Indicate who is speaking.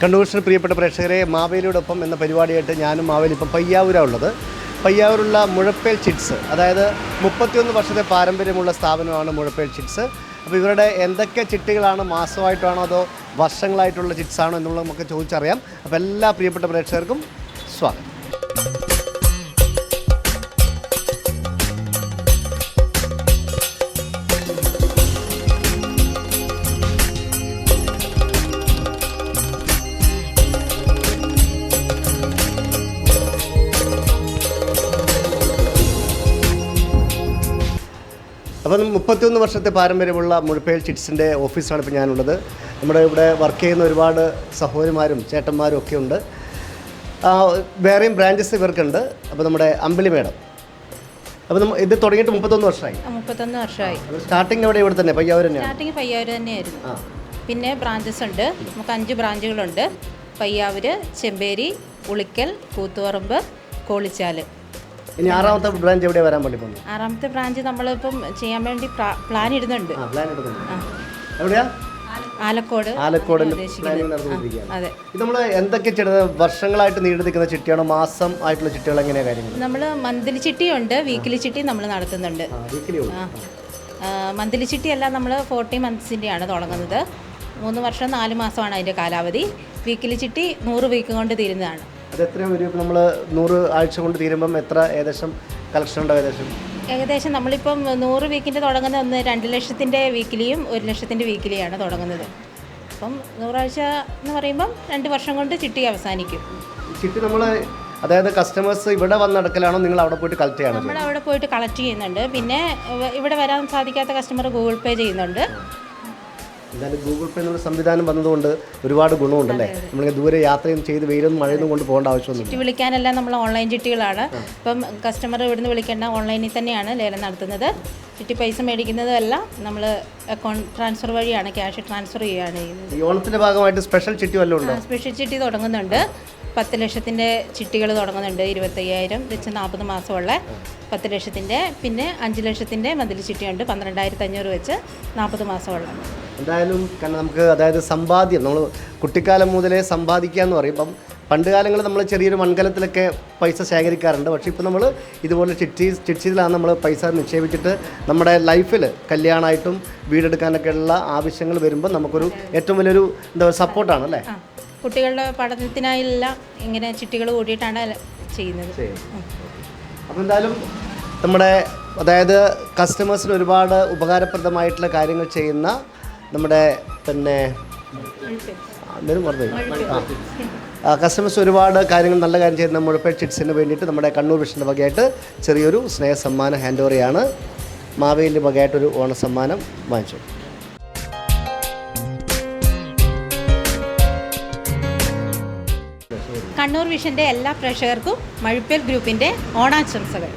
Speaker 1: കണ്ണൂരിന് പ്രിയപ്പെട്ട പ്രേക്ഷകരെ മാവേലിയോടൊപ്പം എന്ന പരിപാടിയായിട്ട് ഞാനും മാവേലി ഇപ്പം പയ്യാവൂരാണ് ഉള്ളത് പയ്യാവൂരുള്ള മുഴപ്പേൽ ചിറ്റ്സ് അതായത് മുപ്പത്തിയൊന്ന് വർഷത്തെ പാരമ്പര്യമുള്ള സ്ഥാപനമാണ് മുഴപ്പേൽ ചിറ്റ്സ്. അപ്പോൾ ഇവരുടെ എന്തൊക്കെ ചിട്ടികളാണ് മാസമായിട്ടാണോ അതോ വർഷങ്ങളായിട്ടുള്ള ചിറ്റ്സ് ആണോ എന്നുള്ളത് നമുക്ക് ചോദിച്ചറിയാം. അപ്പോൾ എല്ലാ പ്രിയപ്പെട്ട പ്രേക്ഷകർക്കും സ്വാഗതം. അപ്പം മുപ്പത്തിയൊന്ന് വർഷത്തെ പാരമ്പര്യമുള്ള മുഴപ്പേൽ ചിറ്റ്സിന്റെ ഓഫീസാണ് ഇപ്പോൾ ഞാനുള്ളത്. നമ്മുടെ ഇവിടെ വർക്ക് ചെയ്യുന്ന ഒരുപാട് സഹോദരിമാരും ചേട്ടന്മാരും ഒക്കെ ഉണ്ട്. വേറെയും ബ്രാഞ്ചസ് ഇവർക്കുണ്ട്. അപ്പോൾ നമ്മുടെ അമ്പിളി മേഡം. അപ്പോൾ ഇത് തുടങ്ങിയിട്ട് മുപ്പത്തൊന്ന് വർഷമായി.
Speaker 2: മുപ്പത്തൊന്ന് വർഷമായി.
Speaker 1: സ്റ്റാർട്ടിങ് എവിടെ? ഇവിടെ തന്നെ പയ്യാവൂർ തന്നെയാണ്?
Speaker 2: സ്റ്റാർട്ടിങ് പയ്യാവൂർ തന്നെയായിരുന്നു. പിന്നെ ബ്രാഞ്ചസ് ഉണ്ട്. നമുക്ക് അഞ്ച് ബ്രാഞ്ചുകളുണ്ട് പയ്യാവൂർ ചെമ്പേരി ഉളിക്കൽ കൂത്തുപറമ്പ് കോളിച്ചാൽ.
Speaker 1: ഇനി ആറാമത്തെ ബ്രാഞ്ച് എവിടെ വരാൻ വേണ്ടി പോകുന്നത്
Speaker 2: ആറാമത്തെ ബ്രാഞ്ച് നമ്മളിപ്പം ചെയ്യാൻ വേണ്ടി പ്ലാൻ ഇടുന്നുണ്ട്.
Speaker 1: ആ പ്ലാൻ എടുക്കുന്നുണ്ട് എവിടെയാ?
Speaker 2: ആലക്കോട്.
Speaker 1: ആലക്കോട്
Speaker 2: അതെ.
Speaker 1: ഇത് നമ്മൾ എന്തൊക്കെ വർഷങ്ങളായിട്ട് നീണ്ടു നിൽക്കുന്ന ചിട്ടിയാണോ? മാസം ആയിട്ടുള്ള ചിട്ടികൾ കാര്യങ്ങൾ
Speaker 2: നമ്മൾ മന്ത്ലി ചിട്ടിയുണ്ട്. വീക്കിലി ചിട്ടി നമ്മൾ നടത്തുന്നുണ്ട്. മന്ത്ലി ചിട്ടിയല്ല നമ്മൾ ഫോർട്ടി മന്ത്സിന്റെയാണ് തുടങ്ങുന്നത്. മൂന്ന് വർഷം നാല് മാസമാണ് അതിന്റെ കാലാവധി. വീക്കിലി ചിട്ടി നൂറ് വീക്ക് കൊണ്ട് തീരുന്നതാണ്.
Speaker 1: അത് ഒരു നമ്മൾ നൂറ് ആഴ്ച കൊണ്ട് തീരുമ്പം എത്ര ഏകദേശം കളക്ഷൻ ഉണ്ടാവും ഏകദേശം?
Speaker 2: ഏകദേശം നമ്മളിപ്പം നൂറ് വീക്കിന്റെ തുടങ്ങുന്ന ഒന്ന് രണ്ട് ലക്ഷത്തിന്റെ വീക്കിലിയും ഒരു ലക്ഷത്തിന്റെ വീക്കിലിയാണ് തുടങ്ങുന്നത്. അപ്പം നൂറാഴ്ച എന്ന് പറയുമ്പം രണ്ട് വർഷം കൊണ്ട് ചിട്ടി അവസാനിക്കും.
Speaker 1: ചിട്ടി നമ്മൾ അതായത് കസ്റ്റമേഴ്സ് ഇവിടെ വന്ന് അടക്കലാണോ നിങ്ങൾ അവിടെ പോയിട്ട് കളക്ട് ചെയ്യണം
Speaker 2: നമ്മൾ അവിടെ പോയിട്ട് കളക്ട് ചെയ്യുന്നുണ്ട്. പിന്നെ ഇവിടെ വരാൻ സാധിക്കാത്ത കസ്റ്റമർ ഗൂഗിൾ പേ ചെയ്യുന്നുണ്ട്.
Speaker 1: എന്തായാലും ഗൂഗിൾ പേ എന്നുള്ള സംവിധാനം വന്നതുകൊണ്ട് ഒരുപാട് ഗുണമുണ്ടല്ലേ? നമ്മളിങ്ങനെ ദൂരെ യാത്രയും ചെയ്ത് വെയിലൊന്നും മഴയൊന്നും കൊണ്ട് പോകേണ്ട ആവശ്യമൊന്നുമില്ല.
Speaker 2: ചിട്ടി വിളിക്കാനെല്ലാം നമ്മൾ ഓൺലൈൻ ചിട്ടികളാണ് ഇപ്പം കസ്റ്റമർ ഇവിടുന്ന് വിളിക്കേണ്ട ഓൺലൈനിൽ തന്നെയാണ് ലേലം നടത്തുന്നത്. ചിട്ടി പൈസ മേടിക്കുന്നതും എല്ലാം നമ്മൾ അക്കൗണ്ട് ട്രാൻസ്ഫർ വഴിയാണ് ക്യാഷ് ട്രാൻസ്ഫർ ചെയ്യുകയാണ് ചെയ്യുന്നത്.
Speaker 1: ഈ ഓണത്തിന്റെ ഭാഗമായിട്ട് സ്പെഷ്യൽ ചിട്ടി വല്ലതും ഉണ്ടോ?
Speaker 2: സ്പെഷ്യൽ ചിട്ടി തുടങ്ങുന്നുണ്ട്. പത്ത് ലക്ഷത്തിന്റെ ചിട്ടികൾ തുടങ്ങുന്നുണ്ട്. ഇരുപത്തയ്യായിരം വെച്ച് നാൽപ്പത് മാസമുള്ള പത്ത് ലക്ഷത്തിന്റെ പിന്നെ അഞ്ച് ലക്ഷത്തിന്റെ മന്തിലി ചിട്ടിയുണ്ട്. പന്ത്രണ്ടായിരത്തി അഞ്ഞൂറ് വെച്ച് നാൽപ്പത് മാസമുള്ള.
Speaker 1: എന്തായാലും കാരണം നമുക്ക് അതായത് സമ്പാദ്യം നമ്മൾ കുട്ടിക്കാലം മുതലേ സമ്പാദിക്കുക എന്ന് പറയുമ്പം പണ്ട് കാലങ്ങളിൽ നമ്മൾ ചെറിയൊരു മൺകലത്തിലൊക്കെ പൈസ ശേഖരിക്കാറുണ്ട്. പക്ഷേ ഇപ്പോൾ നമ്മൾ ഇതുപോലെ ചിട്ടി ചിട്ടിയിലാണ് നമ്മൾ പൈസ നിക്ഷേപിച്ചിട്ട് നമ്മുടെ ലൈഫിൽ കല്യാണമായിട്ടും വീടെടുക്കാനൊക്കെ ഉള്ള ആവശ്യങ്ങൾ വരുമ്പോൾ നമുക്കൊരു ഏറ്റവും വലിയൊരു എന്താ പറയുക സപ്പോർട്ടാണ് അല്ലേ?
Speaker 2: കുട്ടികളുടെ പഠനത്തിനായെല്ലാം ഇങ്ങനെ ചിട്ടികൾ കൂടിയിട്ടാണ് ചെയ്യുന്നത്.
Speaker 1: അപ്പോൾ എന്തായാലും നമ്മുടെ അതായത് കസ്റ്റമേഴ്സിന് ഒരുപാട് ഉപകാരപ്രദമായിട്ടുള്ള കാര്യങ്ങൾ ചെയ്യുന്ന നമ്മുടെ പിന്നെ കസ്റ്റമേഴ്സ് ഒരുപാട് കാര്യങ്ങൾ നല്ല കാര്യം ചെയ്യുന്ന മുഴപ്പേട്ട് ചിറ്റ്സിന് വേണ്ടിയിട്ട് നമ്മുടെ കണ്ണൂർ വിഷന്റെ വകയായിട്ട് ചെറിയൊരു സ്നേഹ സമ്മാനം ഹാൻഡ് ഓവറിയാണ് മാവേലിന്റെ വകയായിട്ടൊരു ഓണ സമ്മാനം വാങ്ങിച്ചു.
Speaker 2: കണ്ണൂർ വിഷന്റെ എല്ലാ പ്രേക്ഷകർക്കും മഴുപ്പേൽ ഗ്രൂപ്പിന്റെ ഓണാശംസകൾ.